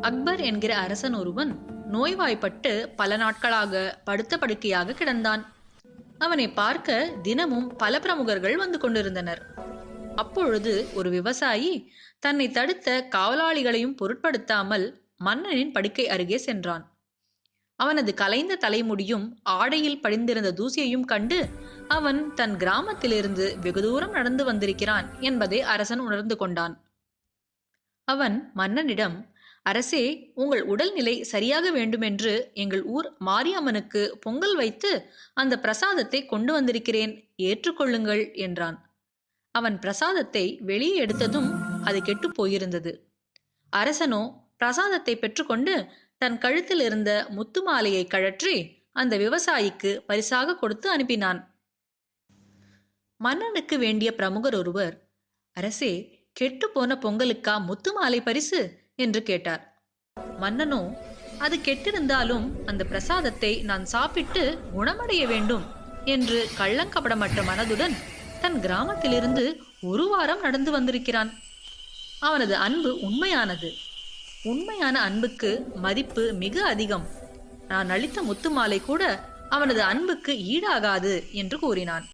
அக்பர் என்கிற அரசன் ஒருவன் நோய்வாய்ப்பட்டு பல நாட்களாக படுத்த படுக்கையாக கிடந்தான். அவனை பார்க்க தினமும் பல பிரமுகர்கள் வந்து கொண்டிருந்தனர். அப்பொழுது ஒரு விவசாயி தன்னை தடுத்த காவலாளிகளையும் பொருட்படுத்தாமல் மன்னனின் படுக்கை அருகே சென்றான். அவனது கலைந்த தலைமுடியும் ஆடையில் படிந்திருந்த தூசியையும் கண்டு அவன் தன் கிராமத்திலிருந்து வெகு தூரம் நடந்து வந்திருக்கிறான் என்பதை அரசன் உணர்ந்து கொண்டான். அவன் மன்னனிடம் அரசே உங்கள் உடல்நிலை சரியாக வேண்டுமென்று எங்கள் ஊர் மாரியம்மனுக்கு பொங்கல் வைத்து அந்த பிரசாதத்தை கொண்டு வந்திருக்கிறேன் ஏற்றுக்கொள்ளுங்கள் என்றான். அவன் பிரசாதத்தை வெளியே எடுத்ததும் அது கெட்டுப் போயிருந்தது. அரசனோ பிரசாதத்தை பெற்றுக்கொண்டு தன் கழுத்தில் இருந்த முத்து மாலையை கழற்றி அந்த விவசாயிக்கு பரிசாக கொடுத்து அனுப்பினான். மன்னனுக்கு வேண்டிய பிரமுகர் ஒருவர் அரசே கெட்டுப்போன பொங்கலுக்கா முத்து மாலை பரிசு? என்று கேட்டார். மன்னனோ அது கெட்டிருந்தாலும் அந்த பிரசாதத்தை நான் சாப்பிட்டு குணமடைய வேண்டும் என்று கள்ளங்கபடமற்ற மனதுடன் தன் கிராமத்திலிருந்து ஒரு வாரம் நடந்து வந்திருக்கிறான். அவனது அன்பு உண்மையானது. உண்மையான அன்புக்கு மதிப்பு மிக அதிகம். நான் அளித்த முத்து மாலை கூட அவனது அன்புக்கு ஈடாகாது என்று கூறினான்.